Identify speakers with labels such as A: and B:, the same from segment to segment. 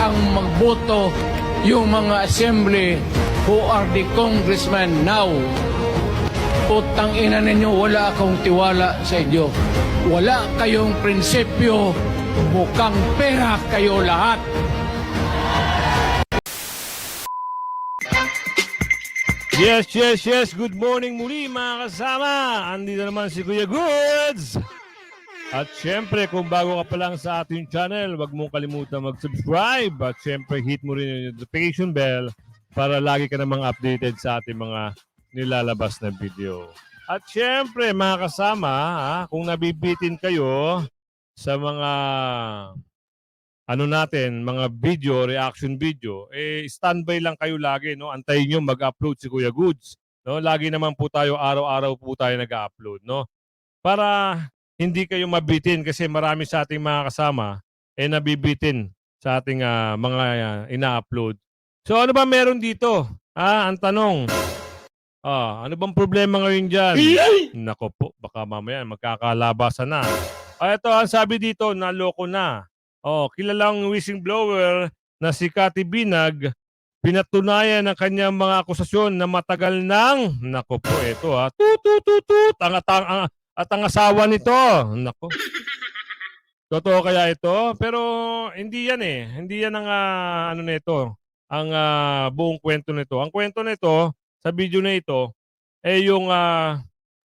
A: ang magboto yung mga assembly who are the congressmen now. Putang ina ninyo, wala akong tiwala sa inyo. Wala kayong prinsipyo, mukhang pera kayo lahat.
B: Yes, yes, yes. Good morning muli mga kasama. Andito naman si Kuya Goods. At syempre, kung bago ka pa lang sa ating channel, huwag mong kalimutan mag-subscribe. At syempre, hit mo rin yung notification bell para lagi ka namang updated sa ating mga nilalabas na video. At syempre, mga kasama, ha, kung nabibitin kayo sa mga ano natin, mga video, reaction video, eh standby lang kayo lagi, no? Antayin niyo mag-upload si Kuya Goods, no? Lagi naman po tayo araw-araw po tayo nag-upload, no? Para hindi kayo mabitin kasi marami sa ating mga kasama eh nabibitin sa ating ah, mga ah, ina-upload. So ano ba meron dito? Ah, ang tanong. Ah, ano bang problema ngayon diyan? Nako po, baka mamaya magkakalabasan na. Ah, ito ang sabi dito, naloko na. Oh, kilalang whistleblower na si Cathy Binag pinatunayan ng kanyang mga akusasyon na matagal nang nako po ito ha tut tut tut tut ang, atang, ang, at ang asawa nito nako Totoo kaya ito? Pero hindi yan eh. Hindi yan ang ah, ano nito, ang ah, buong kwento nito. Ang kwento nito sa video na ito eh yung ah,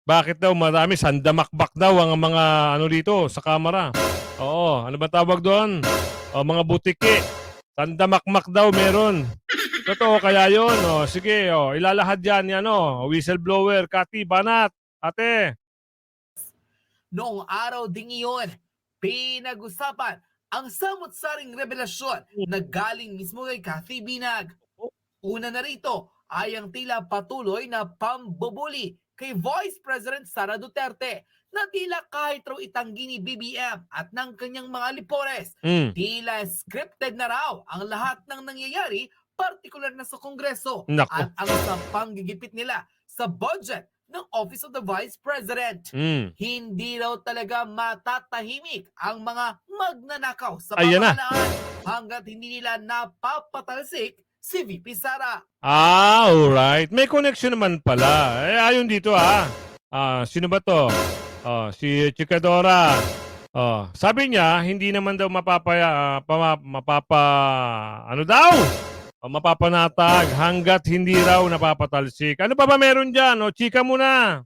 B: bakit daw marami sandamakbak daw ang mga ano dito sa kamera. Oo, ano ba tawag doon? O, mga butiki. Sandamakmak daw meron. Totoo kaya yun? O, sige, o, ilalahad yan yan, o. Whistleblower, Kati, Banat, ate.
C: Noong araw ding iyon, pinag-usapan ang samot-saring revelasyon na galing mismo kay Kathy Binag. Una na rito ay ang tila patuloy na pambubuli kay Vice President Sara Duterte na tila kahit raw itanggi ni BBM at ng kanyang mga lipores,
B: Mm.
C: tila scripted na raw ang lahat ng nangyayari, partikular na sa Kongreso
B: Nako.
C: at ang sa panggigipit nila sa budget ng Office of the Vice President
B: Mm.
C: hindi raw talaga matatahimik ang mga magnanakaw sa pamahalaan hanggat hindi nila napapatalsik si VP Sara.
B: Ah, alright. May connection naman pala. Eh, ayon dito ah. Ah, sino ba to? Oh, si Chikadora. Oh, sabi niya, hindi naman daw mapapaya, ah, pama, mapapa, ano daw? O, mapapanatag hanggat hindi raw napapatalsik. Ano pa ba meron dyan? O, chika mo na.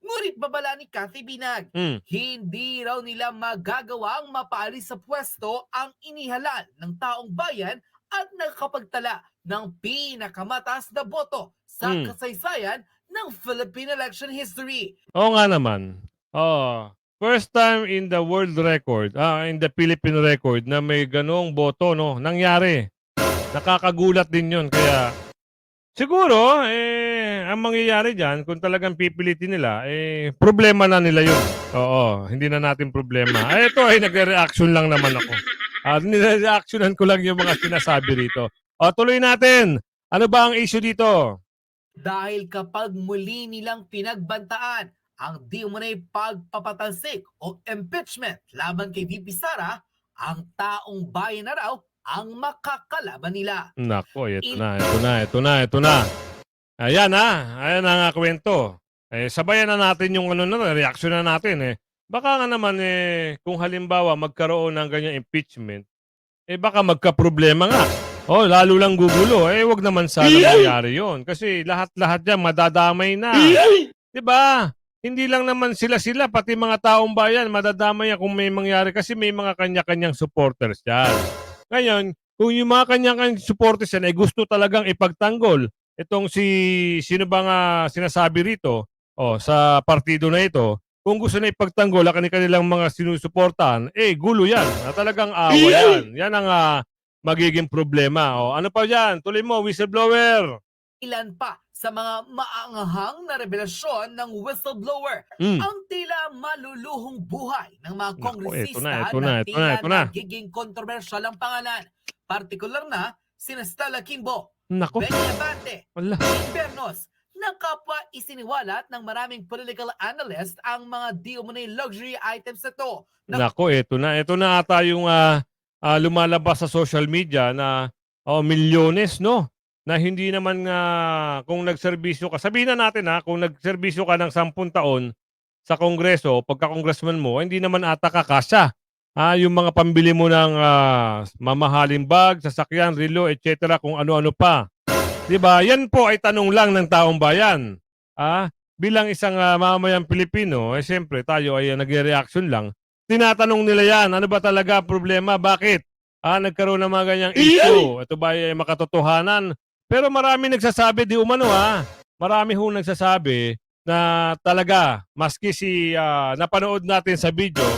C: Ngunit babala ni Cathy Binag,
B: Hmm.
C: hindi raw nila magagawang mapaalis sa pwesto ang inihalal ng taong bayan at nakapagtala ng pinakamataas na boto sa
B: Hmm.
C: kasaysayan ng Philippine election history.
B: Oo nga naman. Oh, first time in the world record, ah, in the Philippine record na may ganong boto, no? Nangyari. Nakakagulat din yun. Kaya, siguro, eh, ang mangyayari dyan, kung talagang pipilitin nila, eh, problema na nila yun. Oo, hindi na natin problema. Eh, ito ay nagre-reaction lang naman ako. At nire-reactionan ko lang yung mga sinasabi rito. O, tuloy natin. Ano ba ang issue dito?
C: Dahil kapag muli nilang pinagbantaan ang di umunay pagpapatalsik o impeachment laban kay VP Sara, ang taong bayan na raw ang makakalaban nila.
B: Nako, ito
C: In-
B: na, ito na, ito na, ito na. Ayan na, ayan na nga kwento. Eh, sabayan na natin yung ano na, reaction na natin eh. Baka nga naman eh, kung halimbawa magkaroon ng ganyan impeachment, eh baka magka-problema nga. Oh, lalo lang gugulo. Eh, wag naman sana mangyari yon Kasi lahat-lahat yan madadamay na. 'Di ba? Hindi lang naman sila-sila, pati mga taong bayan, madadamay yan kung may mangyari kasi may mga kanya-kanyang supporters yan. Ngayon, kung yung mga kanya-kanyang supporters yan ay gusto talagang ipagtanggol, itong si, sino ba nga sinasabi rito, oh, sa partido na ito, kung gusto na ipagtanggol ang kanilang mga sinusuportahan, eh, gulo yan. Na talagang awa yan. Yan ang ah, magiging problema. Oh, ano pa yan? Tuloy mo, whistleblower.
C: Ilan pa sa mga maanghang na revelasyon ng whistleblower
B: Mm.
C: ang tila maluluhong buhay ng mga
B: Naku,
C: kongresista
B: eto na, eto na, eto na, eto na.
C: nagiging kontrobersyal ang pangalan. Partikular na sina Stella Kimbo,
B: Nako,
C: Benny Abante,
B: wala.
C: Jane Bernos, na kapwa isiniwalat ng maraming political analyst ang mga di umunay luxury items na to. Na
B: Nako, eto na. Eto na ata yung ah, ah, lumalabas sa social media na oh, milyones, no? Na hindi naman nga kung nagserbisyo ka, sabihin na natin ha, kung nagserbisyo ka ng 10 taon sa kongreso, pagka-congressman mo, hindi naman ata kakasya. Ah, yung mga pambili mo ng ah, mamahaling bag, sasakyan, relo, etc. kung ano-ano pa. 'Di ba? Yan po ay tanong lang ng taong bayan. Ah, bilang isang ah, mamamayang Pilipino, eh siyempre tayo ay uh, nagre-reaction lang. Tinatanong nila yan, ano ba talaga problema? Bakit? Ah, nagkaroon ng mga ganyang issue. Ito ba ay makatotohanan? Pero marami nagsasabi, di umano ha. Marami ho nagsasabi na talaga, maski si, ah, napanood natin sa video,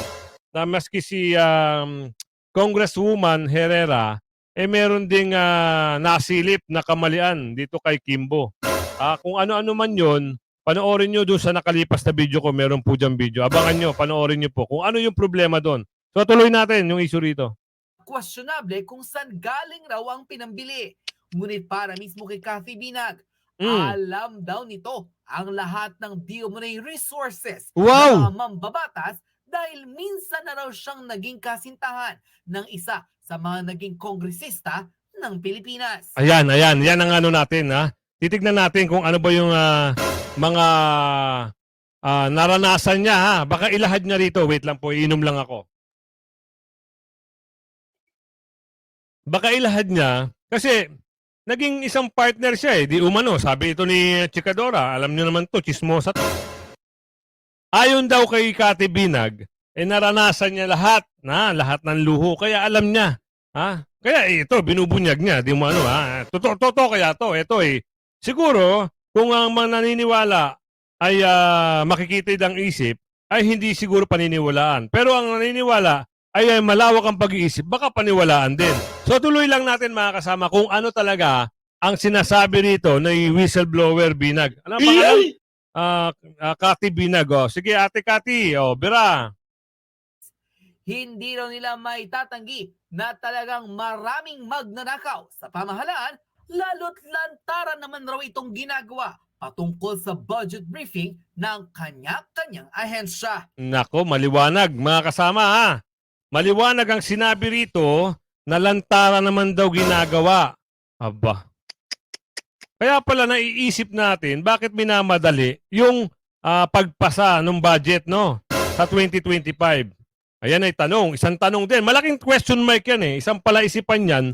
B: na maski si um, Congresswoman Herrera, eh meron ding ah, nasilip na kamalian dito kay Kimbo. Ah, kung ano-ano man yon, panoorin nyo doon sa nakalipas na video ko, meron po dyan video. Abangan nyo, panoorin nyo po kung ano yung problema doon. So tuloy natin yung issue rito.
C: Questionable kung saan galing raw ang pinambili. Ngunit para mismo kay Cathy Binag,
B: Mm.
C: alam daw nito ang lahat ng DOMRE resources
B: Wow!
C: mga mambabatas dahil minsan na raw siyang naging kasintahan ng isa sa mga naging kongresista ng Pilipinas.
B: Ayan, ayan. Yan ang ano natin, ha? Titignan natin kung ano ba yung ah, mga ah, naranasan niya, ha? Baka ilahad niya rito. Wait lang po, iinom lang ako. Baka ilahad niya kasi naging isang partner siya eh. Di umano, sabi ito ni Chikadora. Alam niyo naman to, chismosa to. Ayon daw kay Kati Binag, eh naranasan niya lahat, na lahat ng luho. Kaya alam niya, ha? Kaya eh, ito, binubunyag niya. Di mo ano, ha? Totoo, totoo kaya to. Ito eh. Siguro, kung ang mga naniniwala ay ah, makikitid ang isip, ay hindi siguro paniniwalaan. Pero ang naniniwala ay, ay malawak ang pag-iisip, baka paniwalaan din. So tuloy lang natin mga kasama kung ano talaga ang sinasabi rito ng whistleblower Binag. Ano pangalan? Ah, ah, Kati Binag. Oh. Sige, ate Kati. Oh, bira.
C: Hindi raw nila may tatanggi na talagang maraming magnanakaw sa pamahalaan, lalo't lantaran naman raw itong ginagawa patungkol sa budget briefing ng kanya-kanyang ahensya.
B: Nako, maliwanag mga kasama ha. Maliwanag ang sinabi rito na lantara naman daw ginagawa. Aba. Kaya pala naiisip natin bakit minamadali yung ah, pagpasa ng budget no sa 2025. Ayan ay tanong, isang tanong din. Malaking question mark yan eh. Isang palaisipan yan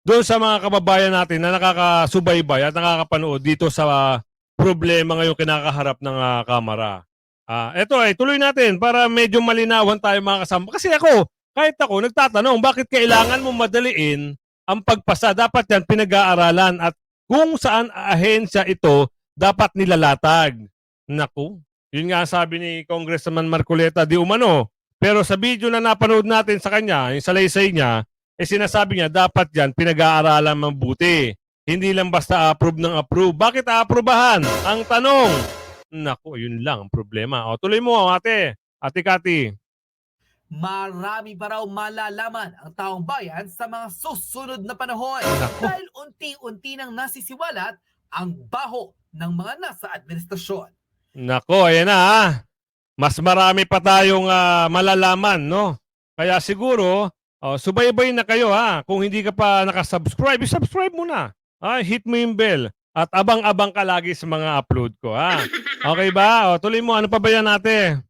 B: doon sa mga kababayan natin na nakakasubaybay at nakakapanood dito sa ah, problema ngayong kinakaharap ng ah, kamera. Ah, eto ay tuloy natin para medyo malinawan tayo mga kasama. Kasi ako, kahit ako nagtatanong, bakit kailangan mo madaliin ang pagpasa? Dapat yan pinag-aaralan at kung saan ahensya ito dapat nilalatag. Naku, yun nga sabi ni Congressman Marcoleta di umano. Pero sa video na napanood natin sa kanya, yung salaysay niya, eh sinasabi niya dapat yan pinag-aaralan mabuti. Hindi lang basta approve ng approve. Bakit aaprubahan? Ang tanong. Naku, yun lang ang problema. O, tuloy mo, ate. Ate Kati.
C: Marami pa raw malalaman ang taong bayan sa mga susunod na panahon dahil unti-unti nang nasisiwalat ang baho ng mga nasa administrasyon.
B: Nako, ayan na ha. Mas marami pa tayong ah, malalaman, no? Kaya siguro, oh, subaybay na kayo ha. Kung hindi ka pa nakasubscribe, subscribe mo na. Ah, hit mo yung bell. At abang-abang ka lagi sa mga upload ko, ha? Okay ba? O, tuloy mo. Ano pa ba yan, ate?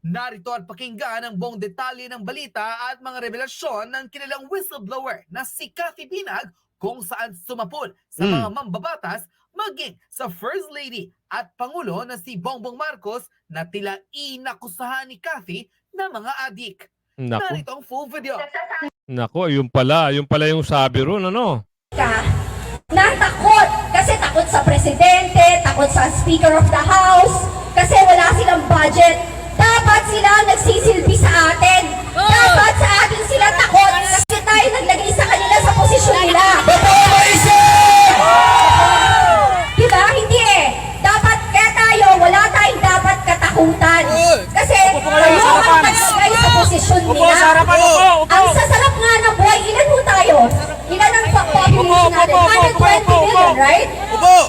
C: Narito at pakinggan ang buong detalye ng balita at mga revelasyon ng kilalang whistleblower na si Cathy Binag kung saan sumapol sa
B: Hmm.
C: mga mambabatas maging sa First Lady at Pangulo na si Bongbong Marcos na tila inakusahan ni Cathy na mga adik.
B: Nako,
C: Narito ang full video.
B: nako, yun pala. Yun pala yung sabi ron, ano?
D: ka na takot. Kasi takot sa presidente, takot sa speaker of the house, kasi wala silang budget. Dapat sila nagsisilbi sa atin. Dapat sa atin sila takot kasi tayo naglagay sa kanila sa posisyon nila. Diba? Hindi eh. Dapat kaya tayo, wala tayong dapat katakutan. Kasi kayo ang naglagay sa posisyon nila. Ang sasarap nga ng buhay, ilan mo tayo? Ilan ang population natin? 120 million, right?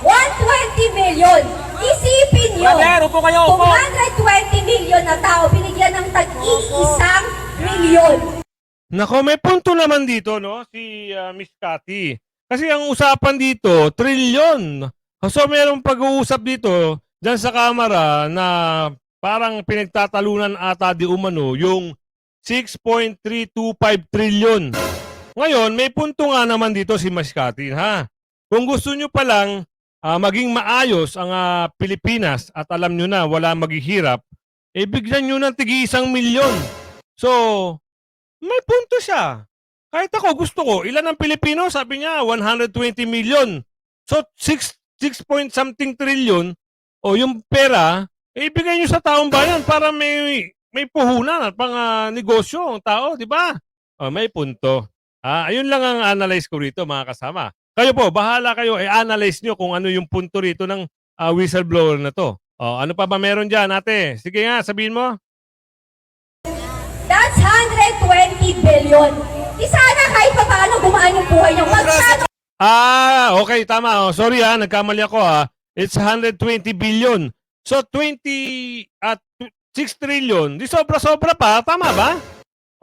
D: 120 million. Isipin nyo.
E: upo kayo,
D: Kung 120 million na tao, binigyan ng tag-iisang milyon.
B: Nako, may punto naman dito, no? Si ah, Miss Cathy. Kasi ang usapan dito, trilyon. So, mayroong pag-uusap dito dyan sa kamera na parang pinagtatalunan ata di umano yung 6.325 trilyon. Ngayon, may punto nga naman dito si Miss Cathy, ha? Kung gusto nyo palang ah, maging maayos ang ah, Pilipinas at alam nyo na wala maghihirap, eh bigyan nyo ng tigi isang milyon. So, may punto siya. Kahit ako gusto ko, ilan ang Pilipino? Sabi niya, 120 million. So, 6, 6 point something trillion, o yung pera, eh, ibigay nyo sa taong bayan para may may puhunan at pang ah, negosyo ang tao, di ba? O, may punto. Ah, ayun lang ang analyze ko rito, mga kasama. Kayo po, bahala kayo, i-analyze nyo kung ano yung punto rito ng ah, whistleblower na to. O, ano pa ba meron dyan, ate? Sige nga, sabihin mo.
D: That's 120 billion. Di sana kahit pa paano gumaan yung buhay niyo. Magkano
B: Ah, okay, tama. Oh, sorry ha, nagkamali ako ha. It's 120 billion. So 20 at 6 trillion. Di sobra-sobra pa, tama ba?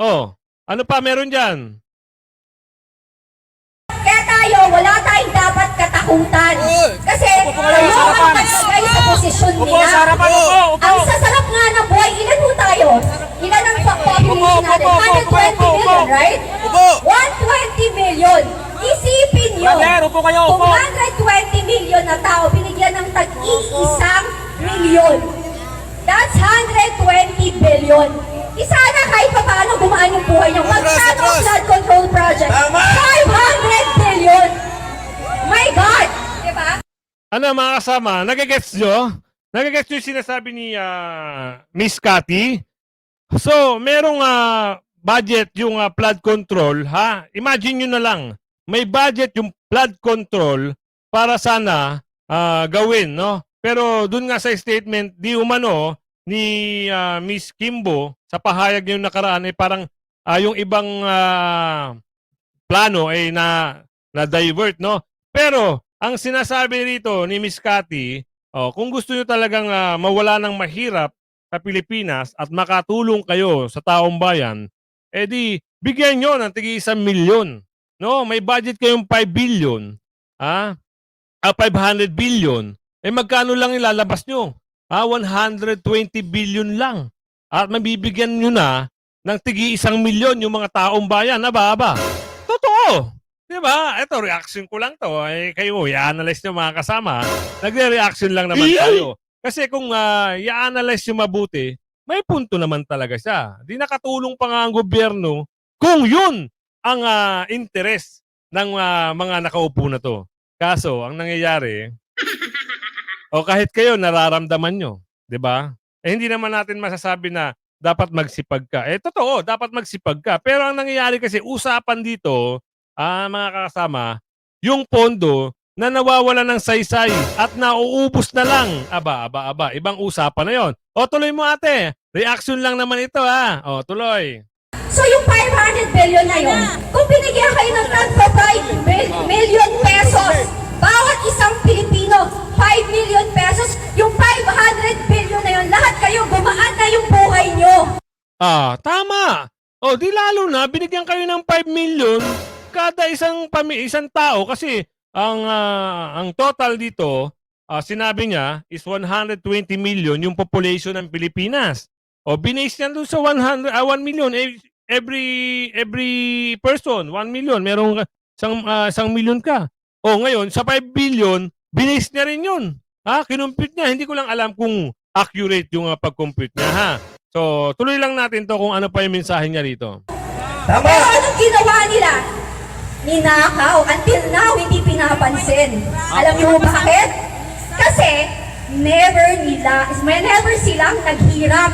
B: Oh, ano pa meron diyan?
D: Wala tayong dapat katakutan. Kasi kayo ang naglagay sa posisyon nila. Ang sasarap nga ng buhay, ilan po tayo? Ilan ang population natin? 120 million, right? 120 million. Isipin nyo, kung 120 million na tao, binigyan ng tag-iisang milyon. That's 120 billion. Di sana kahit pa paano gumaan yung buhay niyo. Magkano ang flood control project? 500 billion! My God! Di ba?
B: Ano mga kasama, nagigets nyo? Nagigets nyo yung sinasabi ni ah, Miss Cathy? So, merong ah, budget yung ah, flood control, ha? Imagine nyo na lang, may budget yung flood control para sana ah, gawin, no? Pero dun nga sa statement, di umano ni ah, Miss Kimbo sa pahayag yung nakaraan ay parang ah, yung ibang ah, plano ay na na divert, no? Pero ang sinasabi rito ni Miss Cathy, oh, kung gusto niyo talagang ah, mawala ng mahirap sa Pilipinas at makatulong kayo sa taong bayan, eh di bigyan nyo ng tigi isang milyon. No, may budget kayong 5 billion, ah, ah 500 billion. Eh magkano lang ilalabas nyo? Ah, 120 billion lang. At mabibigyan nyo na ng tigi isang milyon yung mga taong bayan. Aba, aba. Totoo. Di ba? Ito, reaction ko lang to. Eh, kayo, i-analyze nyo mga kasama. Nagre-reaction lang naman tayo. Kasi kung uh, i-analyze nyo mabuti, may punto naman talaga siya. Di nakatulong pa nga ang gobyerno kung yun ang ah, interes ng ah, mga nakaupo na to. Kaso, ang nangyayari, o kahit kayo nararamdaman nyo, ba? Eh hindi naman natin masasabi na dapat magsipag ka. Eh totoo, dapat magsipag ka. Pero ang nangyayari kasi, usapan dito, ah, mga kasama, yung pondo na nawawala ng saysay at nauubos na lang. Aba, aba, aba. Ibang usapan na yon. O tuloy mo ate. Reaction lang naman ito ha. O tuloy.
D: So yung 500 billion na yun, kung binigyan kayo ng 35 bil- million pesos, bawat isang Pilipino, 5 million pesos, yung 500 billion na yun, lahat kayo, gumaan na yung buhay nyo.
B: Ah, tama. O di lalo na binigyan kayo ng 5 million kada isang pami isang tao kasi ang ah, ang total dito ah, sinabi niya is 120 million yung population ng Pilipinas. O binase niya doon sa 100 ah, 1 million eh, every every person 1 million merong isang ah, isang million ka. O ngayon sa 5 billion binase niya rin yun. Ha, kinumpute niya. Hindi ko lang alam kung accurate yung ah, pag-compute niya ha. So, tuloy lang natin to kung ano pa yung mensahe niya rito.
D: Pero anong ginawa nila? Ninakaw. Until now, hindi pinapansin. Alam niyo bakit? Kasi, never nila, never silang naghirap.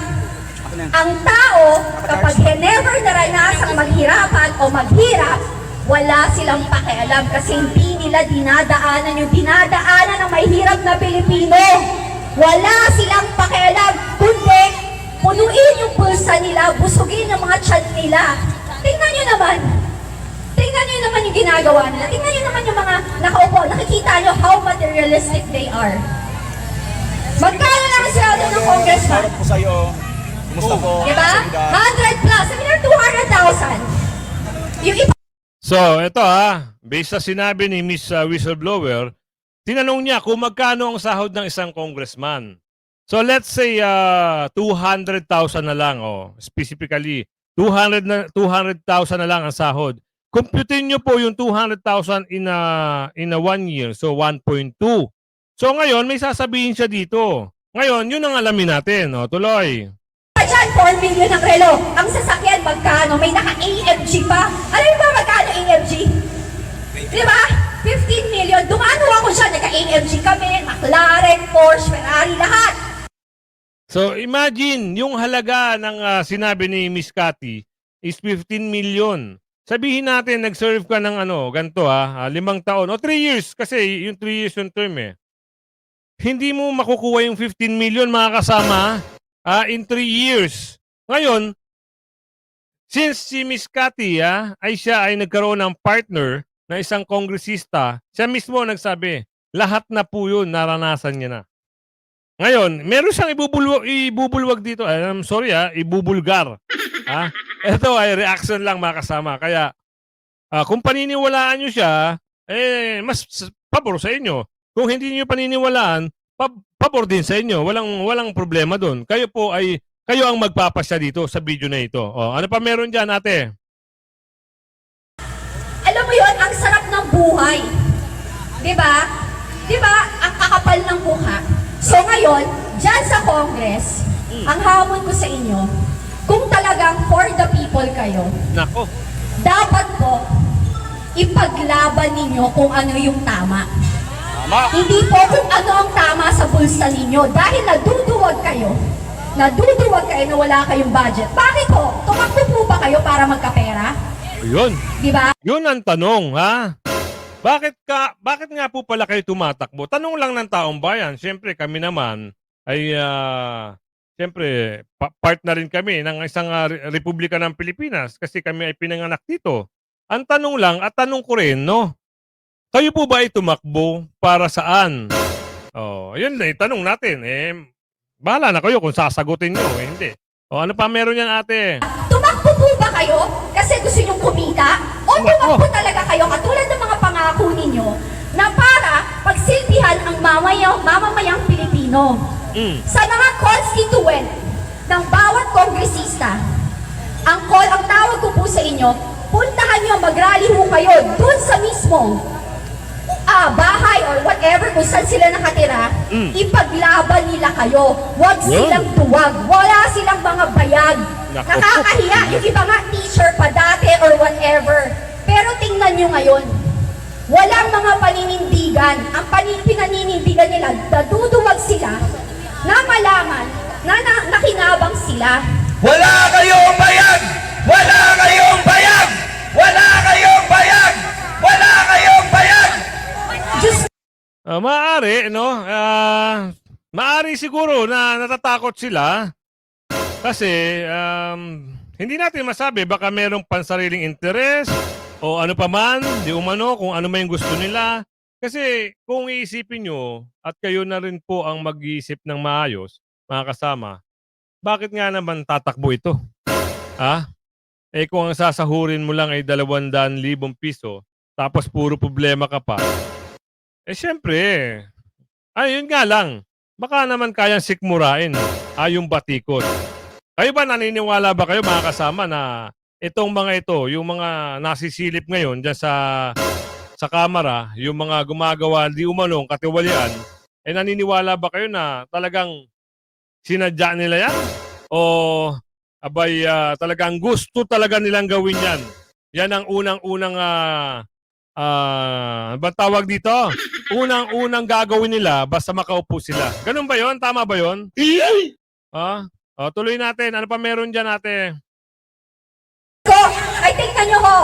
D: Ang tao, kapag never naranasang maghirapan o maghirap, wala silang pakialam kasi hindi nila dinadaanan yung dinadaanan ng may hirap na Pilipino. Wala silang pakialam, kundi punuin yung bulsa nila, busugin yung mga tiyan nila. Tingnan nyo naman. Tingnan nyo naman yung ginagawa nila. Tingnan nyo naman yung mga nakaupo. Nakikita nyo how materialistic they are. Magkano lang ang sweldo ng congressman?
E: Shoutout po sa'yo. Kumusta po?
D: Diba?
E: Seguridad.
D: 100 plus. I mean, 200,000. Yung iba
B: So, ito ha, based sa sinabi ni Miss uh, Whistleblower, tinanong niya kung magkano ang sahod ng isang congressman. So, let's say uh, 200,000 na lang, oh, specifically, 200 na 200,000 na lang ang sahod. Computin niyo po yung 200,000 in a, in a one year, so 1.2. So, ngayon, may sasabihin siya dito. Ngayon, yun ang alamin natin. Oh, tuloy.
D: dyan, 4 million ang relo. Ang sasakyan, magkano? May naka-AMG pa. Alam mo ba AMG? Di ba? 15 million. Dumano ako siya. Naka-AMG kami, McLaren, Porsche, Ferrari, lahat.
B: So imagine, yung halaga ng ah, sinabi ni Miss Cathy is 15 million. Sabihin natin, nag-serve ka ng ano, ganito ah, ah, limang taon o 3 years kasi yung 3 years yung term eh. Hindi mo makukuha yung 15 million mga kasama ah, in 3 years. Ngayon, since si Miss ah, ay siya ay nagkaroon ng partner na isang kongresista, siya mismo nagsabi, lahat na po yun, naranasan niya na. Ngayon, meron siyang ibubulwag, ibubulwag dito. I'm sorry ha, ibubulgar. ha? Ito ay reaction lang mga kasama. Kaya, ah, kung paniniwalaan nyo siya, eh, mas pabor sa inyo. Kung hindi nyo paniniwalaan, pab- pabor din sa inyo. Walang, walang problema doon. Kayo po ay, kayo ang magpapasya dito sa video na ito. O, ano pa meron dyan, ate?
D: Alam mo yon ang sarap ng buhay. Di ba? Di ba? Ang kakapal ng mukha. So ngayon, dyan sa Congress, ang hamon ko sa inyo, kung talagang for the people kayo,
B: Nako.
D: dapat po ipaglaban ninyo kung ano yung tama. Hindi po kung ano ang tama sa bulsa ninyo dahil naduduwag kayo. Naduduwag kayo na wala kayong budget. Bakit po? Tumakbo po ba kayo para magkapera?
B: Yun.
D: Di ba?
B: Yun ang tanong, ha? Bakit ka bakit nga po pala kayo tumatakbo? Tanong lang ng taong bayan. Siyempre kami naman ay ah, siyempre pa- part na rin kami ng isang re- Republika ng Pilipinas kasi kami ay pinanganak dito. Ang tanong lang at tanong ko rin, no? Kayo po ba ay tumakbo para saan? Oh, yun na tanong natin. Eh, bahala na kayo kung sasagutin nyo. Eh, hindi. O ano pa meron yan ate?
D: Tumakbo po ba kayo kasi gusto nyong kumita? O tumakbo talaga kayo katulad ng mga pangako ninyo na para pagsilbihan ang mamayaw, mamamayang Pilipino?
B: Mm.
D: Sa mga constituent ng bawat kongresista, ang call, ang tawag ko po sa inyo, puntahan nyo, mag-rally ho kayo dun sa mismo ah, bahay or whatever kung saan sila nakatira,
B: Mm.
D: ipaglaban nila kayo. Huwag
B: Yun.
D: silang duwag. Wala silang mga bayag.
B: Nako.
D: Nakakahiya. Yung iba nga teacher pa dati or whatever. Pero tingnan nyo ngayon. Walang mga paninindigan. Ang panin pinaninindigan nila, naduduwag sila na malaman na, na nakinabang sila.
E: Wala kayong bayag! Wala kayong bayag! Wala kayong bayag! Wala kayong
B: Ah, maaari, no? Ah, maaari siguro na natatakot sila kasi um, hindi natin masabi baka merong pansariling interes o ano pa man, di umano kung ano yung gusto nila. Kasi kung iisipin nyo at kayo na rin po ang mag-iisip ng maayos, mga kasama, bakit nga naman tatakbo ito? Ha? Eh kung ang sasahurin mo lang ay 200,000 piso, tapos puro problema ka pa, eh syempre, ayun nga lang, baka naman kayang sikmurain ay yung batikot. Kayo ba naniniwala ba kayo mga kasama na itong mga ito, yung mga nasisilip ngayon dyan sa sa kamera, yung mga gumagawa di umanong katiwalian, eh naniniwala ba kayo na talagang sinadya nila yan? O abay ah, talagang gusto talaga nilang gawin yan? Yan ang unang-unang ah ah, ba tawag dito? Unang-unang gagawin nila basta makaupo sila. Ganun ba 'yon? Tama ba 'yon? Ha? O, tuloy natin. Ano pa meron diyan, ate?
D: ko, ay tingnan nyo ho,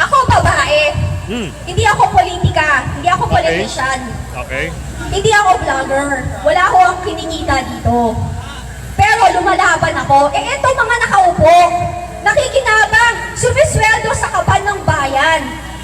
D: ako babae.
B: Hmm.
D: Hindi ako politika, hindi ako
B: Okay.
D: politician.
B: Okay.
D: Hindi ako vlogger. Wala ko ang kinikita dito. Pero lumalaban ako. Eh, eto mga nakaupo. Nakikinabang. Sumisweldo sa kaban ng bayan.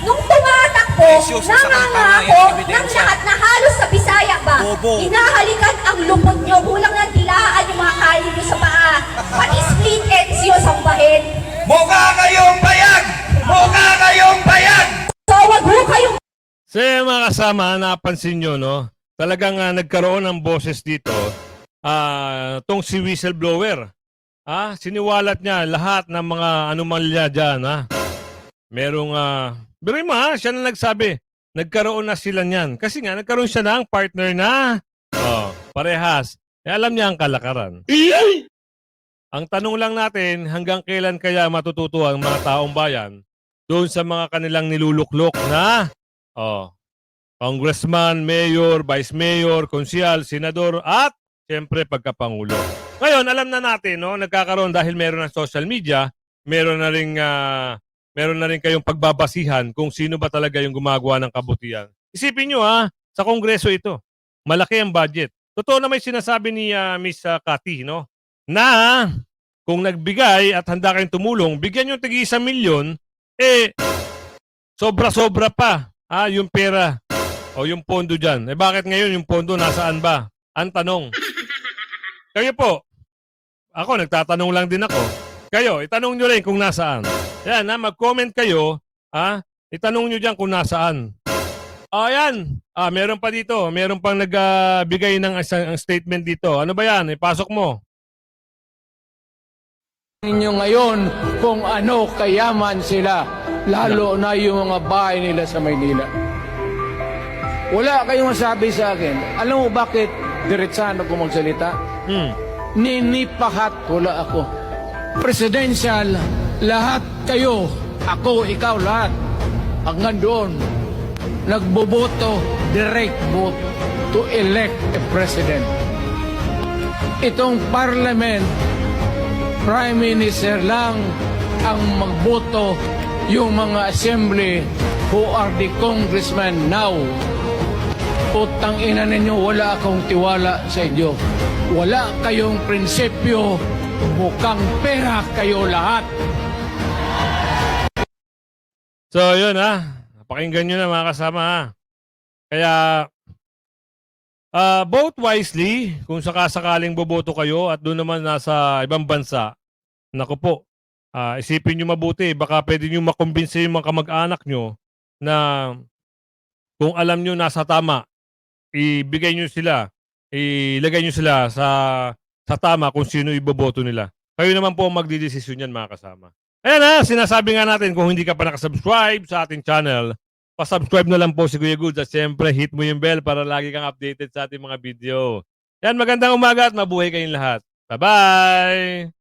D: Nung tumatakbo, nangangako ng lahat na halos sa Bisaya ba?
E: Bobo.
D: Hinahalikan ang lupot nyo. Kulang ng dilaan yung mga kain nyo sa paa. Pati split ends yun sa bahin.
E: Mukha kayong bayag! Mukha kayong bayag!
D: So, wag ho kayong
B: So mga kasama, napansin nyo, no? Talagang ah, nagkaroon ng boses dito ah tong si whistleblower. Ah, siniwalat niya lahat ng mga anomalya dyan, ha? Merong, ah, pero mo ha, siya na nagsabi, nagkaroon na sila niyan. Kasi nga, nagkaroon siya ng partner na, oh, parehas. Eh, alam niya ang kalakaran. Ang tanong lang natin, hanggang kailan kaya matututo ang mga taong bayan doon sa mga kanilang niluluklok na Oh. Congressman, mayor, vice mayor, konsyal, senador, at siyempre pagkapangulo. Ngayon, alam na natin, no, nagkakaroon dahil meron ng social media, meron na ring ah, meron na rin kayong pagbabasihan kung sino ba talaga yung gumagawa ng kabutihan. Isipin nyo ha, sa kongreso ito, malaki ang budget. Totoo na may sinasabi ni ah, Miss ah, Cathy, no, na kung nagbigay at handa kayong tumulong, bigyan yung tigi isang milyon, eh, sobra-sobra pa Ah, yung pera o yung pondo dyan. Eh bakit ngayon yung pondo nasaan ba? Ang tanong. Kayo po, ako nagtatanong lang din ako. Kayo, itanong nyo rin kung nasaan. Yan, ha, mag-comment kayo, ha? Itanong nyo dyan kung nasaan. Ah, yan. Ah, meron pa dito. Meron pang nagbigay ng isang ang statement dito. Ano ba yan? Ipasok mo.
A: ninyo ngayon kung ano kayaman sila, lalo na yung mga bahay nila sa Maynila. Wala kayong masabi sa akin. Alam mo bakit diretsano ko magsalita?
B: Hmm.
A: Ninipahat wala ako. Presidential, lahat kayo, ako, ikaw, lahat, hanggang doon, nagboboto, direct vote to elect a president. Itong parliament, prime minister lang ang magboto yung mga assembly who are the congressmen now. Putang ina ninyo, wala akong tiwala sa inyo. Wala kayong prinsipyo, mukhang pera kayo lahat.
B: So, yun ha. Pakinggan nyo na mga kasama ha. Kaya, ah vote wisely kung sakasakaling boboto kayo at doon naman nasa ibang bansa. Naku po, ah, isipin nyo mabuti. Baka pwede nyo makumbinsi yung mga kamag-anak nyo na kung alam nyo nasa tama, ibigay nyo sila, ilagay nyo sila sa, sa tama kung sino iboboto nila. Kayo naman po ang magdidesisyon yan mga kasama. Ayan ha, sinasabi nga natin kung hindi ka pa nakasubscribe sa ating channel, pasubscribe na lang po si Kuya Goods at syempre hit mo yung bell para lagi kang updated sa ating mga video. Yan, magandang umaga at mabuhay kayong lahat. Bye-bye!